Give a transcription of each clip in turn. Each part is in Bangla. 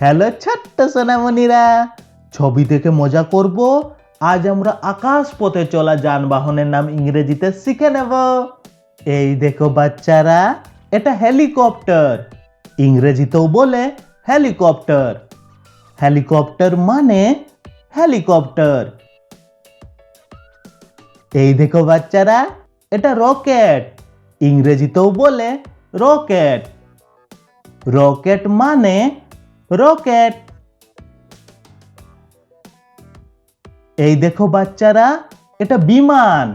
হ্যালো ছোট্ট সোনামণিরা। ছবি দেখে মজা করব। আজ আমরা আকাশ পথে চলা যানবাহনের নাম ইংরেজিতে শিখে নেব। এই দেখো বাচ্চারা, এটা হেলিকপ্টার। ইংরেজিতেও বলে হেলিকপ্টার। হেলিকপ্টার মানে হেলিকপ্টার। এই দেখো বাচ্চারা, এটা রকেট। ইংরেজিতেও বলে রকেট। রকেট মানে রকেট। এই দেখো বাচ্চারা, এটা বিমান।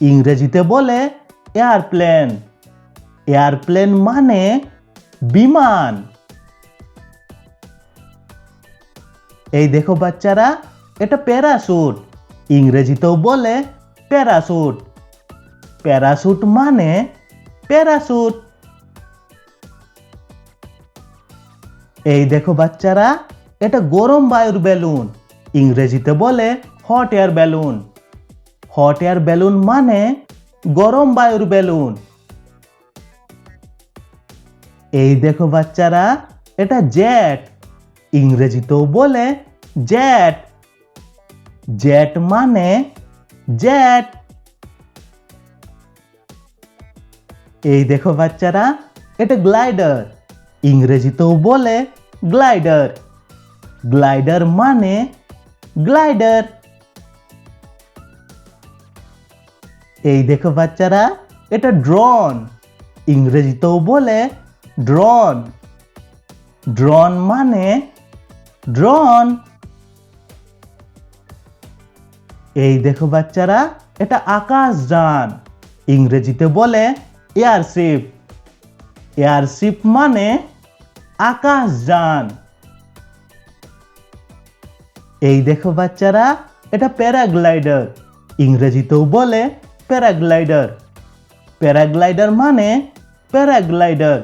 ইংরেজিতে বলে এয়ারপ্লেন। এয়ারপ্লেন মানে বিমান। এই দেখো বাচ্চারা, এটা প্যারাশুট ইংরেজিতেও বলে প্যারাশুট প্যারাশুট মানে প্যারাশুট এই দেখো বাচ্চারা, এটা গরম বায়ুর বেলুন। ইংরেজিতে বলে hot air balloon hot air balloon মানে গরম বায়ুর বেলুন। এই দেখো বাচ্চারা, এটা জেট ইংরেজিতেও বলে জেট জেট মানে জেট এই দেখো বাচ্চারা, এটা গ্লাইডার ইংরেজিতেও বলে গ্লাইডার। গ্লাইডার মানে গ্লাইডার। এই দেখো বাচ্চারা, এটা ড্রোন। ইংরেজিতেও বলে ড্রোন। ড্রোন মানে ড্রোন। এই দেখো বাচ্চারা, এটা আকাশযান। ইংরেজিতে বলে এয়ারশিপ। এয়ারশিপ মানে আকাশযান। এই দেখো বাচ্চারা, এটা প্যারাগ্লাইডার। ইংরেজিতেও বলে প্যারাগ্লাইডার। প্যারাগ্লাইডার মানে প্যারাগ্লাইডার।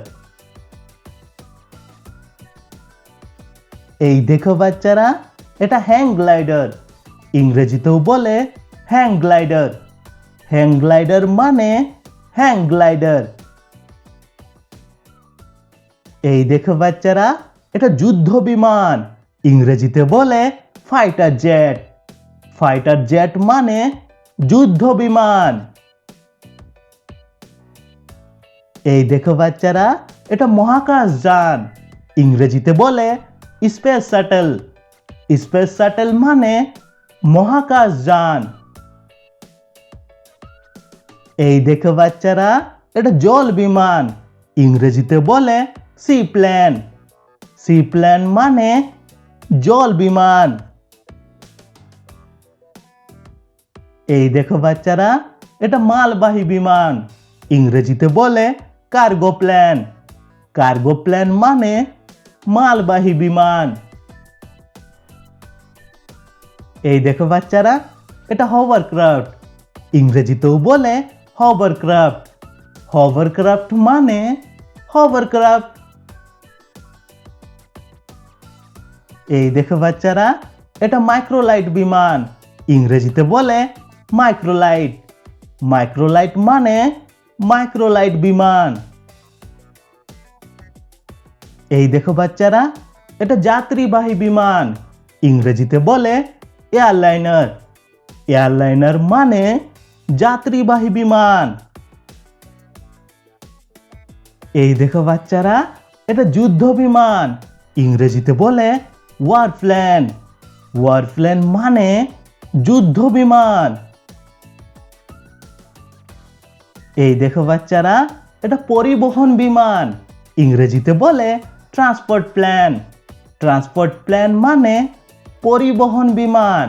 এই দেখো বাচ্চারা, এটা হ্যাং গ্লাইডার ইংরেজিতেও বলে হ্যাং গ্লাইডার হ্যাং গ্লাইডার মানে হ্যাং গ্লাইডার এই দেখো বাচ্চারা, এটা যুদ্ধ বিমান। ইংরেজিতে বলে ফাইটার জেট ফাইটার জেট মানে যুদ্ধ বিমান। এই দেখো বাচ্চারা, এটা মহাকাশ যান। ইংরেজিতে বলে স্পেস শাটল স্পেস শাটল মানে মহাকাশ যান। এই দেখো বাচ্চারা, এটা জল বিমান। ইংরেজিতে বলে সি প্ল্যান সি প্ল্যান মানে জল বিমান। এই দেখো বাচ্চারা, এটা মালবাহী বিমান। ইংরেজিতে বলে কার্গো প্ল্যান কার্গো প্ল্যান মানে মালবাহী বিমান। এই দেখো বাচ্চারা, এটা হভারক্রাফট ইংরেজিতেও বলে হভারক্রাফট হভারক্রাফট মানে হভারক্রাফট এই দেখো বাচ্চারা, এটা মাইক্রোলাইট বিমান। ইংরেজিতে বলে মাইক্রোলাইট মাইক্রোলাইট মানে মাইক্রোলাইট বিমান। এই দেখো বাচ্চারা, এটা যাত্রীবাহী বিমান। ইংরেজিতে বলে এয়ারলাইনার এয়ারলাইনার মানে যাত্রীবাহী বিমান। এই দেখো বাচ্চারা, এটা যুদ্ধ বিমান। ইংরেজিতে বলে ওয়ারপ্লেন প্ল্যান মানে যুদ্ধ বিমান। এই দেখো বাচ্চারা, এটা পরিবহন বিমান। ইংরেজিতে বলে ট্রান্সপোর্ট প্ল্যান ট্রান্সপোর্ট প্ল্যান মানে পরিবহন বিমান।